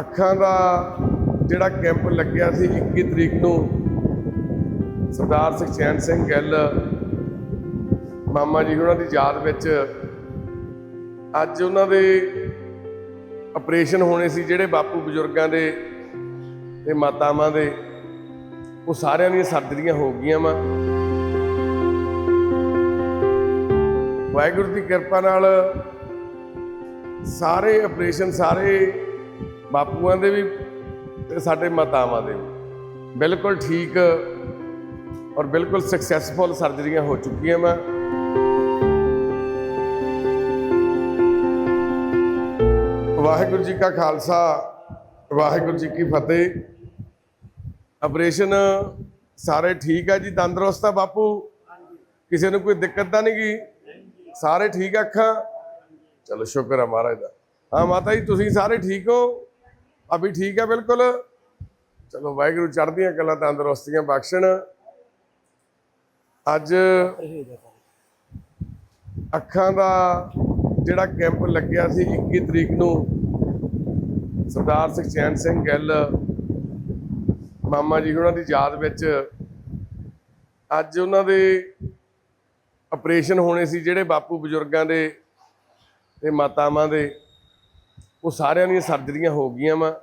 ਅੱਖਾਂ ਦਾ ਜਿਹੜਾ ਕੈਂਪ ਲੱਗਿਆ ਸੀ 21 ਤਰੀਕ ਨੂੰ, ਸਰਦਾਰ ਸੁਖਚੈਨ ਸਿੰਘ ਗਿੱਲ, ਮਾਮਾ ਜੀ ਉਹਨਾਂ ਦੀ ਯਾਦ ਵਿੱਚ ਅੱਜ ਉਹਨਾਂ ਦੇ ਆਪਰੇਸ਼ਨ ਹੋਣੇ ਸੀ, ਜਿਹੜੇ ਬਾਪੂ ਬਜ਼ੁਰਗਾਂ ਦੇ ਤੇ ਮਾਤਾਵਾਂ ਦੇ, ਉਹ ਸਾਰਿਆਂ ਦੀਆਂ ਸਰਜਰੀਆਂ ਹੋ ਗਈਆਂ ਵਾ। ਵਾਹਿਗੁਰੂ ਦੀ ਕਿਰਪਾ ਨਾਲ ਸਾਰੇ ਆਪਰੇਸ਼ਨ ਸਾਰੇ ਬਾਪੂਆਂ ਦੇ ਵੀ ਤੇ ਸਾਡੇ ਮਾਤਾਵਾਂ ਦੇ ਵੀ। ਬਿਲਕੁਲ ਠੀਕ ਔਰ ਬਿਲਕੁਲ ਸਕਸੈਸਫੁਲ ਸਰਜਰੀਆਂ ਹੋ ਚੁੱਕੀਆਂ ਮੈਂ। ਵਾਹਿਗੁਰੂ ਜੀ ਕਾ ਖਾਲਸਾ, ਵਾਹਿਗੁਰੂ ਜੀ ਕੀ ਫਤਿਹ। ਆਪਰੇਸ਼ਨ ਸਾਰੇ ਠੀਕ ਆ ਜੀ, ਤੰਦਰੁਸਤ ਆ ਬਾਪੂ? ਕਿਸੇ ਨੂੰ ਕੋਈ ਦਿੱਕਤ ਤਾਂ ਨਹੀਂ ਗਈ ਸਾਰੇ ਠੀਕ ਆ ਅੱਖਾਂ? ਚਲੋ ਸ਼ੁਕਰ ਆ ਮਹਾਰਾਜ ਦਾ। ਹਾਂ ਮਾਤਾ ਜੀ, ਤੁਸੀਂ ਸਾਰੇ ਠੀਕ ਹੋ? ਅਭੀ ਠੀਕ ਹੈ ਬਿਲਕੁਲ। ਚਲੋ ਵਾਹਿਗੁਰੂ ਚੜ੍ਹਦੀਆਂ ਕਲਾ, ਤੰਦਰੁਸਤੀਆਂ ਬਖਸ਼ਣ। ਅੱਜ ਅੱਖਾਂ ਦਾ ਜਿਹੜਾ ਕੈਂਪ ਲੱਗਿਆ ਸੀ 21 ਤਰੀਕ ਨੂੰ, ਸਰਦਾਰ ਸੁਖਚੈਨ ਸਿੰਘ ਗਿੱਲ ਮਾਮਾ ਜੀ ਉਹਨਾਂ ਦੀ ਯਾਦ ਵਿੱਚ ਅੱਜ ਉਹਨਾਂ ਦੇ ਆਪਰੇਸ਼ਨ ਹੋਣੇ ਸੀ, ਜਿਹੜੇ ਬਾਪੂ ਬਜ਼ੁਰਗਾਂ ਦੇ ਤੇ ਮਾਤਾਵਾਂ ਦੇ, ਉਹ ਸਾਰਿਆਂ ਦੀਆਂ ਸਰਜਰੀਆਂ ਹੋ ਗਈਆਂ ਵਾ।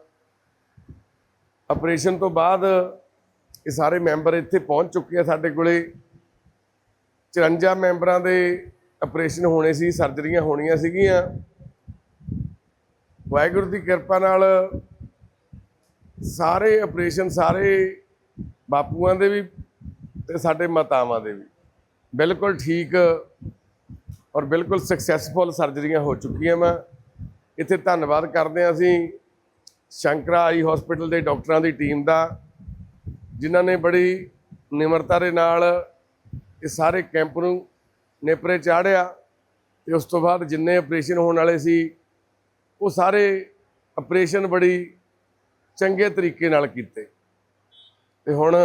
ਆਪਰੇਸ਼ਨ ਤੋਂ ਬਾਅਦ ਇਹ ਸਾਰੇ ਮੈਂਬਰ ਇੱਥੇ ਪਹੁੰਚ ਚੁੱਕੇ ਆ ਸਾਡੇ ਕੋਲੇ। 54 ਮੈਂਬਰਾਂ ਦੇ ਆਪਰੇਸ਼ਨ ਹੋਣੇ ਸੀ, ਸਰਜਰੀਆਂ ਹੋਣੀਆਂ ਸੀਗੀਆਂ। ਵਾਹਿਗੁਰੂ ਦੀ ਕਿਰਪਾ ਨਾਲ ਸਾਰੇ ਆਪਰੇਸ਼ਨ ਸਾਰੇ ਬਾਪੂਆਂ ਦੇ ਵੀ ਤੇ ਸਾਡੇ ਮਾਤਾਵਾਂ ਦੇ ਵੀ। ਬਿਲਕੁਲ ਠੀਕ ਔਰ ਬਿਲਕੁਲ ਸਕਸੈਸਫੁਲ ਸਰਜਰੀਆਂ ਹੋ ਚੁੱਕੀਆਂ ਵਾ। ਇੱਥੇ ਧੰਨਵਾਦ ਕਰਦੇ ਹਾਂ ਅਸੀਂ ਸ਼ੰਕਰਾ ਆਈ ਹਸਪੀਟਲ ਦੇ ਡਾਕਟਰਾਂ ਦੀ ਟੀਮ ਦਾ, ਜਿਨ੍ਹਾਂ ਨੇ ਬੜੀ ਨਿਮਰਤਾ ਦੇ ਨਾਲ ਇਹ ਸਾਰੇ ਕੈਂਪ ਨੂੰ ਨੇਪਰੇ ਚਾੜਿਆ ਤੇ ਉਸ ਤੋਂ ਬਾਅਦ ਜਿੰਨੇ ਆਪਰੇਸ਼ਨ ਹੋਣ ਵਾਲੇ ਸੀ, ਉਹ ਸਾਰੇ ਆਪਰੇਸ਼ਨ ਬੜੀ ਚੰਗੇ ਤਰੀਕੇ ਨਾਲ ਕੀਤੇ। ਤੇ ਹੁਣ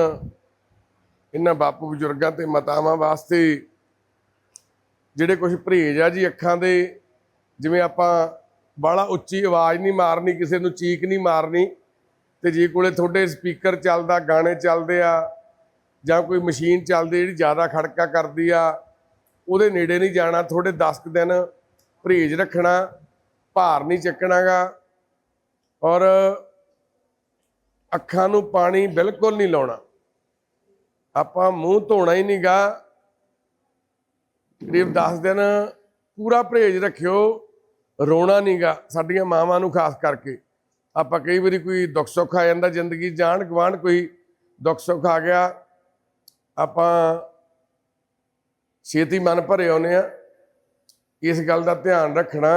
ਇਹਨਾਂ ਬਾਪੂ ਬਜ਼ੁਰਗਾਂ ਤੇ ਮਾਤਾਵਾਂ ਵਾਸਤੇ ਜਿਹੜੇ ਕੁਝ ਪਰਹੇਜ ਆ ਜੀ ਅੱਖਾਂ ਦੇ, ਜਿਵੇਂ ਆਪਾਂ ਬਾਲਾ ਉੱਚੀ ਆਵਾਜ਼ ਨਹੀਂ ਮਾਰਨੀ, ਕਿਸੇ ਨੂੰ ਚੀਕ ਨਹੀਂ ਮਾਰਨੀ। ਤੇ ਜੇ ਕੋਲੇ ਤੁਹਾਡੇ ਸਪੀਕਰ ਚੱਲਦਾ, ਗਾਣੇ ਚੱਲਦੇ ਆ, ਜਾਂ ਕੋਈ ਮਸ਼ੀਨ ਚੱਲਦੀ ਜਿਹੜੀ ਜ਼ਿਆਦਾ ਖੜਕਾ ਕਰਦੀ ਆ, ਉਹਦੇ ਨੇੜੇ ਨਹੀਂ ਜਾਣਾ ਥੋੜੇ 10 ਕੁ ਦਿਨ ਪਰਹੇਜ ਰੱਖਣਾ, ਭਾਰ ਨਹੀਂ ਚੱਕਣਾਗਾ। ਔਰ ਅੱਖਾਂ ਨੂੰ ਪਾਣੀ ਬਿਲਕੁਲ ਨਹੀਂ ਲਾਉਣਾ। ਆਪਾਂ ਮੂੰਹ ਧੋਣਾ ਹੀ ਨਹੀਂਗਾ ਕਰੀਬ 10 ਦਿਨ ਪੂਰਾ ਪਰਹੇਜ ਰੱਖਿਓ। ਰੋਣਾ ਨਹੀਂਗਾ ਸਾਡੀਆਂ ਮਾਵਾਂ ਨੂੰ ਖਾਸ ਕਰਕੇ। ਆਪਾਂ ਕਈ ਵਾਰੀ ਕੋਈ ਦੁੱਖ ਸੁੱਖ ਆ ਜਾਂਦਾ ਜ਼ਿੰਦਗੀ ਜਾਣ ਗਵਾਣ ਕੋਈ ਦੁੱਖ ਸੁੱਖ ਆ ਗਿਆ, ਆਪਾਂ ਛੇਤੀ ਮਨ ਭਰੇ ਆਉਨੇ ਆ ਇਸ ਗੱਲ ਦਾ ਧਿਆਨ ਰੱਖਣਾ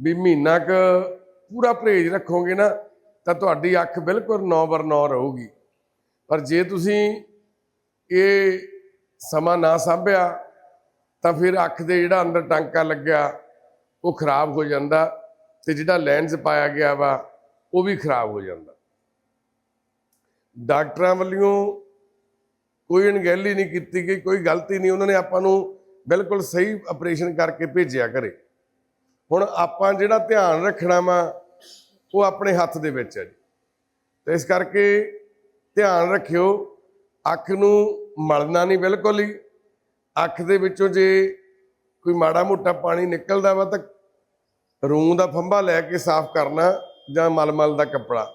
ਵੀ ਮਹੀਨਾ ਕ ਪੂਰਾ ਪਰਹੇਜ ਰੱਖੋਗੇ ਨਾ, ਤਾਂ ਤੁਹਾਡੀ ਅੱਖ ਬਿਲਕੁਲ ਨੌ ਬਰ ਨੌ ਰਹੂਗੀ। ਪਰ ਜੇ ਤੁਸੀਂ ਇਹ ਸਮਾਂ ਨਾ ਸਾਂਭਿਆ, ਤਾਂ ਫਿਰ ਅੱਖ ਦੇ ਜਿਹੜਾ ਅੰਦਰ ਟਾਂਕਾ ਲੱਗਿਆ ਉਹ ਖਰਾਬ ਹੋ ਜਾਂਦਾ ਤੇ ਜਿਹੜਾ ਲੈਂਸ ਪਾਇਆ ਗਿਆ ਵਾ, ਉਹ ਵੀ ਖਰਾਬ ਹੋ ਜਾਂਦਾ। ਡਾਕਟਰਾਂ ਵੱਲੋਂ ਕੋਈ ਅਣਗਹਿਲੀ ਨਹੀਂ ਕੀਤੀ ਗਈ, ਕੋਈ ਗਲਤੀ ਨਹੀਂ, ਉਹਨਾਂ ਨੇ ਆਪਾਂ ਨੂੰ ਬਿਲਕੁਲ ਸਹੀ ਆਪਰੇਸ਼ਨ ਕਰਕੇ ਭੇਜਿਆ ਘਰੇ। ਹੁਣ ਆਪਾਂ ਜਿਹੜਾ ਧਿਆਨ ਰੱਖਣਾ ਵਾ, ਉਹ ਆਪਣੇ ਹੱਥ ਦੇ ਵਿੱਚ ਹੈ ਜੀ। ਤੇ ਇਸ ਕਰਕੇ ਧਿਆਨ ਰੱਖਿਓ, ਅੱਖ ਨੂੰ ਮਲਣਾ ਨਹੀਂ ਬਿਲਕੁਲ ਹੀ, ਅੱਖ ਦੇ ਵਿੱਚੋਂ ਜੇ ਕੋਈ ਮਾੜਾ ਮੋਟਾ ਪਾਣੀ ਨਿਕਲਦਾ ਵਾ ਤਾਂ ਰੂੰ ਦਾ ਫੰਬਾ ਲੈ ਕੇ ਸਾਫ਼ ਕਰਨਾ ਜਾਂ ਮਲਮਲ ਦਾ ਕੱਪੜਾ।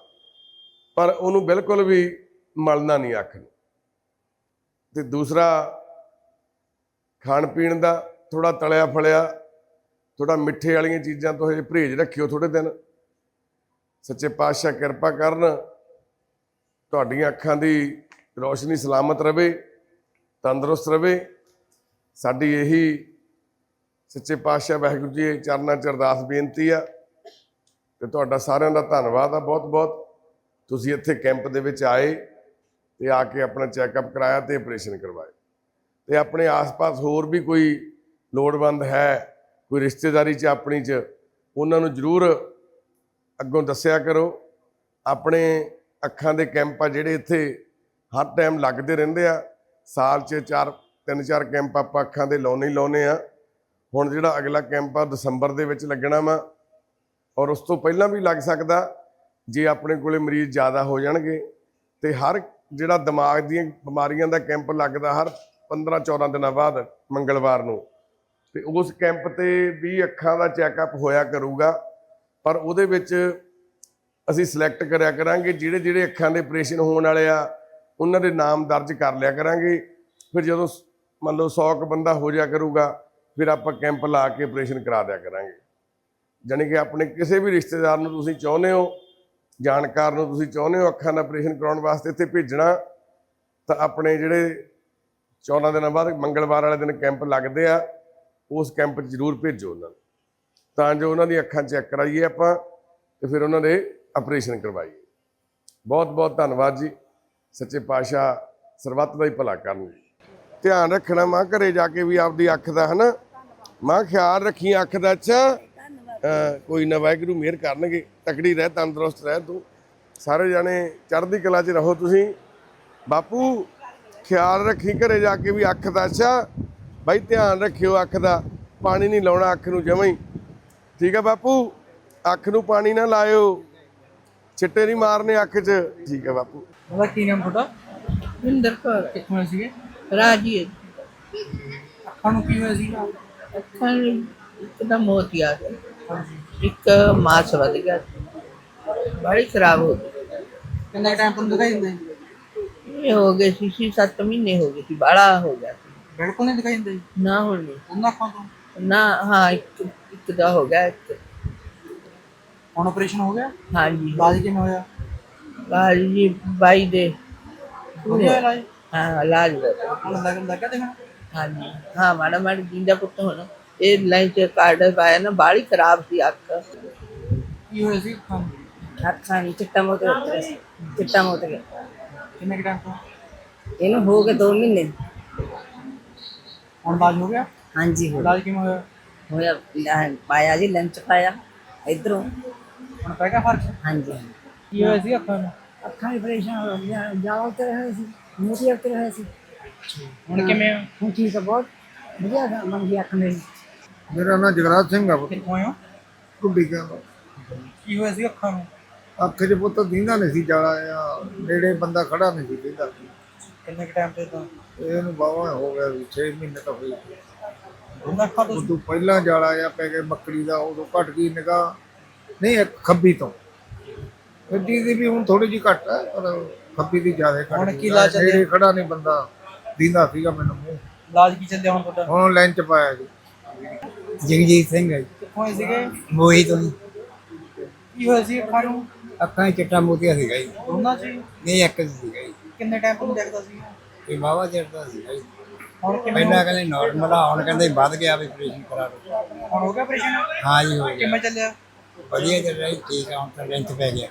ਪਰ ਉਹਨੂੰ ਬਿਲਕੁਲ ਵੀ ਮਲਣਾ ਨਹੀਂ ਅੱਖ ਨੂੰ। ਤੇ ਦੂਸਰਾ, ਖਾਣ ਪੀਣ ਦਾ ਥੋੜਾ ਤਲਿਆ ਫਲਿਆ ਥੋੜਾ ਮਿੱਠੇ ਵਾਲੀਆਂ ਚੀਜ਼ਾਂ ਤੋਂ ਹਜੇ ਪਰਹੇਜ਼ ਰੱਖਿਓ ਥੋੜੇ ਦਿਨ। ਸੱਚੇ ਪਾਤਸ਼ਾਹ ਕਿਰਪਾ ਕਰਨ, ਤੁਹਾਡੀਆਂ ਅੱਖਾਂ ਦੀ ਰੋਸ਼ਨੀ ਸਲਾਮਤ ਰਵੇ, ਤੰਦਰੁਸਤ ਰਵੇ। ਸਾਡੀ ਇਹੀ ਸੱਚੇ ਪਾਤਸ਼ਾਹ ਵਾਹਿਗੁਰੂ ਜੀ ਚਰਨਾਂ 'ਚ ਅਰਦਾਸ ਬੇਨਤੀ ਆ ਤੇ ਤੁਹਾਡਾ ਸਾਰਿਆਂ ਦਾ ਧੰਨਵਾਦ ਆ ਬਹੁਤ ਬਹੁਤ ਤੁਸੀਂ ਇੱਥੇ ਕੈਂਪ ਦੇ ਵਿੱਚ ਆਏ ਤੇ ਆ ਕੇ ਆਪਣਾ ਚੈੱਕਅਪ ਕਰਾਇਆ ਤੇ ਆਪਰੇਸ਼ਨ ਕਰਵਾਇਆ ਤੇ ਆਪਣੇ ਆਸ-ਪਾਸ ਹੋਰ ਵੀ ਕੋਈ ਲੋੜਵੰਦ ਹੈ, ਕੋਈ ਰਿਸ਼ਤੇਦਾਰੀ 'ਚ ਆਪਣੀ 'ਚ, ਉਹਨਾਂ ਨੂੰ ਜ਼ਰੂਰ ਅੱਗੋਂ ਦੱਸਿਆ ਕਰੋ। ਆਪਣੇ ਅੱਖਾਂ ਦੇ ਕੈਂਪ ਆ ਜਿਹੜੇ ਇੱਥੇ ਹਰ ਟਾਈਮ ਲੱਗਦੇ ਰਹਿੰਦੇ ਆ। ਸਾਲ 'ਚ ਚਾਰ ਤਿੰਨ ਚਾਰ ਕੈਂਪ ਆਪਾਂ ਅੱਖਾਂ ਦੇ ਲਾਉਣੇ ਹੀ ਲਾਉਣੇ ਆ। ਹੁਣ ਜਿਹੜਾ ਅਗਲਾ ਕੈਂਪ ਆ ਦਸੰਬਰ ਦੇ ਵਿੱਚ ਲੱਗਣਾ ਵਾ, ਔਰ ਉਸ ਤੋਂ ਪਹਿਲਾਂ ਵੀ ਲੱਗ ਸਕਦਾ ਜੇ ਆਪਣੇ ਕੋਲੇ ਮਰੀਜ਼ ਜ਼ਿਆਦਾ ਹੋ ਜਾਣਗੇ, ਤੇ ਹਰ ਜਿਹੜਾ ਦਿਮਾਗ ਦੀਆਂ ਬਿਮਾਰੀਆਂ ਦਾ ਕੈਂਪ ਲੱਗਦਾ ਹਰ 15 14 ਦਿਨਾਂ ਬਾਅਦ ਮੰਗਲਵਾਰ ਨੂੰ। ਤੇ ਉਸ ਕੈਂਪ ਤੇ ਵੀ ਅੱਖਾਂ ਦਾ ਚੈੱਕਅਪ ਹੋਇਆ ਕਰੂਗਾ, ਪਰ ਉਹਦੇ ਵਿੱਚ ਅਸੀਂ ਸਿਲੈਕਟ ਕਰਿਆ ਕਰਾਂਗੇ, ਜਿਹੜੇ ਜਿਹੜੇ ਅੱਖਾਂ ਦੇ ਆਪਰੇਸ਼ਨ ਹੋਣ ਵਾਲੇ ਆ, ਉਹਨਾਂ ਦੇ ਨਾਮ ਦਰਜ ਕਰ ਲਿਆ ਕਰਾਂਗੇ। ਫਿਰ ਜਦੋਂ ਸ- ਮੰਨ ਲਓ 100 ਕੁ ਬੰਦਾ ਹੋ ਜਾ ਕਰੂਗਾ ਫਿਰ ਆਪਾਂ ਕੈਂਪ ਲਾ ਕੇ ਆਪਰੇਸ਼ਨ ਕਰਾ ਦਿਆ ਕਰਾਂਗੇ। ਜਾਣੀ ਕਿ ਆਪਣੇ ਕਿਸੇ ਵੀ ਰਿਸ਼ਤੇਦਾਰ ਨੂੰ ਤੁਸੀਂ ਚਾਹੁੰਦੇ ਹੋ, ਜਾਣਕਾਰ ਨੂੰ ਤੁਸੀਂ ਚਾਹੁੰਦੇ ਹੋ ਅੱਖਾਂ ਦਾ ਆਪਰੇਸ਼ਨ ਕਰਾਉਣ ਵਾਸਤੇ ਇੱਥੇ ਭੇਜਣਾ, ਤਾਂ ਆਪਣੇ ਜਿਹੜੇ 14 ਦਿਨਾਂ ਬਾਅਦ ਮੰਗਲਵਾਰ ਵਾਲੇ ਦਿਨ ਕੈਂਪ ਲੱਗਦੇ ਆ, ਉਸ ਕੈਂਪ 'ਚ ਜ਼ਰੂਰ ਭੇਜੋ ਉਹਨਾਂ ਨੂੰ। ਤਾਂ ਜੋ ਉਹਨਾਂ ਦੀ ਅੱਖਾਂ ਚੈੱਕ ਕਰਾਈਏ ਆਪਾਂ ਤੇ ਫਿਰ ਉਹਨਾਂ ਦੇ ਆਪਰੇਸ਼ਨ ਕਰਵਾਈਏ। ਬਹੁਤ ਬਹੁਤ ਧੰਨਵਾਦ ਜੀ। ਸੱਚੇ ਪਾਤਸ਼ਾਹ ਸਰਬੱਤ ਦਾ ਹੀ ਭਲਾ ਕਰਨ। ਜੀ ਧਿਆਨ ਰੱਖਣਾ ਮਾਂ, ਘਰੇ ਜਾ ਕੇ ਵੀ ਆਪਦੀ ਅੱਖ ਦਾ ਹਨਾ ਮਾਂ ਖਿਆਲ ਰੱਖੀ ਅੱਖ ਦਾ ਅੱਛਾ। ਕੋਈ ਨਾ ਵਾਹਿਗੁਰੂ ਮਿਹਰ ਕਰਨਗੇ। ਤਕੜੀ ਰਹਿ ਤੰਦਰੁਸਤ ਰਹਿ ਤੂੰ। ਸਾਰੇ ਜਾਣੇ ਚੜ੍ਹਦੀ ਕਲਾ 'ਚ ਰਹੋ ਤੁਸੀਂ। ਬਾਪੂ ਖਿਆਲ ਰੱਖੀ ਘਰੇ ਜਾ ਕੇ ਵੀ ਅੱਖ ਦਾ ਅੱਛਾ। ਬਾਈ ਧਿਆਨ ਰੱਖਿਓ ਅੱਖ ਦਾ। ਪਾਣੀ ਨਹੀਂ ਲਾਉਣਾ ਅੱਖ ਨੂੰ ਜਮਾਂ ਹੀ। ਠੀਕ ਹੈ ਬਾਪੂ? ਅੱਖ ਨੂੰ ਪਾਣੀ ਨਾ ਲਾਇਓ। ਛਿੱਟੇ ਨਹੀਂ ਮਾਰਨੇ ਅੱਖ 'ਚ। ਠੀਕ ਹੈ ਬਾਪੂ। ਉਹਦਾ ਕੀ ਨਾਮ ਤੁਹਾਡਾ? ਵਿੰਦਰ ਕੌਰ। ਕਿੱਥੋਂ ਸੀਗੇ? ਰਾਜੀ ਅੱਖਾਂ ਨੂੰ ਕੀ ਹੋਇਆ ਸੀਗਾ? ਅੱਖਾਂ ਮੋਤੀ ਆ ਗਿਆ ਇੱਕ ਮਾਸ ਵੱਧ ਗਿਆ। ਬੜੀ ਖਰਾਬ ਹੋ ਗਈ। ਕਿੰਨਾ ਟਾਈਮ ਤੁਹਾਨੂੰ ਦਿਖਾਈ ਦਿੰਦੇ ਇਹ ਹੋ ਗਏ ਸੀ ਛੇ ਸੱਤ ਮਹੀਨੇ ਹੋ ਗਏ ਸੀ ਬੜਾ ਹੋ ਗਿਆ ਸੀ। ਬਿਲਕੁਲ ਨਹੀਂ ਦਿਖਾਈ ਦਿੰਦੇ? ਨਾ ਹੁਣ ਨਹੀਂ। ਉਹਨਾਂ ਅੱਖਾਂ ਤੋਂ? ਨਾ ਹਾਂ ਇੱਕ ਇੱਕ ਦਾ ਹੋ ਗਿਆ ਇੱਕ। ਹੁਣ ਆਪਰੇਸ਼ਨ ਹੋ ਗਿਆ? ਹਾਂਜੀ। ਇਲਾਜ ਕਿਵੇਂ ਹੋਇਆ? ਬਾਜੀ ਬਾਈ ਦੇ। ਵਧੀਆ ਇਲਾਜ? ਹਾਂ ਇਲਾਜ ਹੋਇਆ। ਹੁਣ ਲੱਗ ਲੱਗਾ ਦੇਖਣਾ? ਹਾਂਜੀ। ਹਾਂ ਮਾੜਾ ਮਾੜਾ ਜਿੰਦਾ ਪੁੱਤ ਹੋਣਾ। ਇਹ ਲਾਈਨ ਤੇ ਕਾਰਡ ਪਾਇਆ ਨਾ ਬਾੜੀ ਖਰਾਬ ਸੀ ਅੱਖ। ਕੀ ਹੋਇਆ ਸੀ ਅੱਖਾਂ ਨੂੰ? ਅੱਖਾਂ ਨਹੀਂ ਚਿੱਟਾ ਮੋਤ ਗਿਆ ਚਿੱਟਾ ਮੋਤ ਗਿਆ ਕਿੰਨੇ ਟਾਈਮ ਤੋਂ? ਇਹਨੂੰ ਹੋ ਗਏ 2 ਮਹੀਨੇ। ਹੁਣ ਇਲਾਜ ਹੋ ਗਿਆ? ਹਾਂਜੀ ਹੋ ਇਲਾਜ ਕਿਵੇਂ ਹੋਇਆ? ਹੋਇਆ ਲੈ- ਪਾਇਆ ਜੀ ਲੰਚ ਪਾਇਆ ਇਧਰੋਂ। ਹੁਣ ਪੈ ਗਿਆ ਫ਼ਰਕ? ਹਾਂਜੀ ਕੀ ਹੋਇਆ ਸੀ ਅੱਖਾਂ ਨੂੰ? ਅੱਖਾਂ ਦੀ ਪਰੇਸ਼ਾਨ ਹੋ ਗਿਆ ਜਾਲ ਤੇ ਰਹੇ ਸੀ ਮੋਤੀ ਉੱਤੇ ਰਹੇ ਸੀ। ਹੁਣ ਕਿਵੇਂ ਆ? ਹੁਣ ਠੀਕ ਹੈ ਬਹੁਤ ਵਧੀਆ ਗਾ- ਗਈ ਅੱਖ ਮੇਰੀ। ਮੇਰਾ ਨਾਮ ਜਗਰਾਜ ਸਿੰਘ ਆ ਕਿੱਥੋਂ ਆਏ ਹੋ? ਕੁੱਡੀ ਕਹਿੰਦਾ ਕੀ ਹੋਇਆ ਸੀ ਅੱਖਾਂ ਨੂੰ? ਅੱਖ 'ਚ ਪੁੱਤ ਦੀਂਦਾ ਨਹੀਂ ਸੀ ਜਾਲਾ ਆ ਨੇੜੇ ਬੰਦਾ ਖੜਾ ਨਹੀਂ ਸੀ ਦੀਂਦਾ। ਕਿੰਨੇ ਟਾਈਮ ਤੇ ਤਾਂ? ਇਹਨੂੰ ਬਾਵਾ ਹੋ ਗਿਆ 6 ਮਹੀਨੇ ਤਾਂ ਹੋਏ ਉਹਨਾਂ ਅੱਖਾਂ ਤੋਂ ਉਦੋਂ ਪਹਿਲਾਂ ਜਾਲਾ ਆ ਪੈ ਗਿਆ ਮੱਕੜੀ ਦਾ ਉਦੋਂ ਘਟ ਗਈ ਨਿਗਾਹ। ਨਹੀਂ ਇੱਕ ਖੱਬੀ ਤੋਂ। ਗੱਡੀ ਦੀ ਵੀ ਹੁਣ ਥੋੜੀ ਜਿਹੀ ਘੱਟ ਹੈ ਪਰ ਖੱਬੀ ਦੀ ਜ਼ਿਆਦਾ ਘੱਟ ਹੁਣ। ਕੀ ਇਲਾਜ? ਨੇੜੇ ਖੜਾ ਨਹੀਂ ਬੰਦਾ। ਦੀਂਦਾ ਸੀਗਾ ਮੈਨੂੰ ਮੂੰਹ। ਇਲਾਜ ਕੀ ਚੱਲਿਆ ਹੁਣ ਤੁਹਾਡਾ? ਹੁਣ ਲੈਂਚ ਪਾਇਆ ਜੀ। ਜਗਜੀਤ ਸਿੰਘ ਹੈ ਕਿੱਥੋਂ ਆਏ ਸੀਗੇ? ਮੋਹੀ ਤੋਂ। ਕੀ ਹੋਇਆ ਸੀ ਅੱਖਾਂ ਨੂੰ? ਅੱਖਾਂ 'ਚ ਚਿੱਟਾ ਮੋਤੀਆ ਸੀਗਾ ਜੀ। ਦੋਨਾਂ ਚ ਹੀ? ਨਹੀਂ ਇੱਕ 'ਚ ਸੀਗਾ ਜੀ। ਕਿੰਨੇ ਟਾਈਮ ਤੋਂ ਦੇਖਦਾ ਸੀ? ਇਹ ਬਾਵਾ ਚਿਰਦਾ ਸੀਗਾ ਜੀ। ਹੁਣ ਕਿਵੇਂ ਪਹਿਲਾਂ ਕਹਿੰਦੇ ਨਾਰਮਲ ਆ ਹੁਣ ਕਹਿੰਦੇ ਵੱਧ ਗਿਆ ਵੀ ਆਪਰੇਸ਼ਨ ਕਰਾ ਲਓ ਹੁਣ ਹੋ ਗਿਆ ਆਪਰੇਸ਼ਨ ਹਾਂ ਜੀ ਹੋ ਗਿਆ। ਕਿਵੇਂ ਚੱਲਿਆ? ਵਧੀਆ ਚੱਲ ਰਿਹਾ ਜੀ ਠੀਕ ਆ ਹੁਣ ਤਾਂ ਲੈਂਚ ਪੈ ਗਿਆ।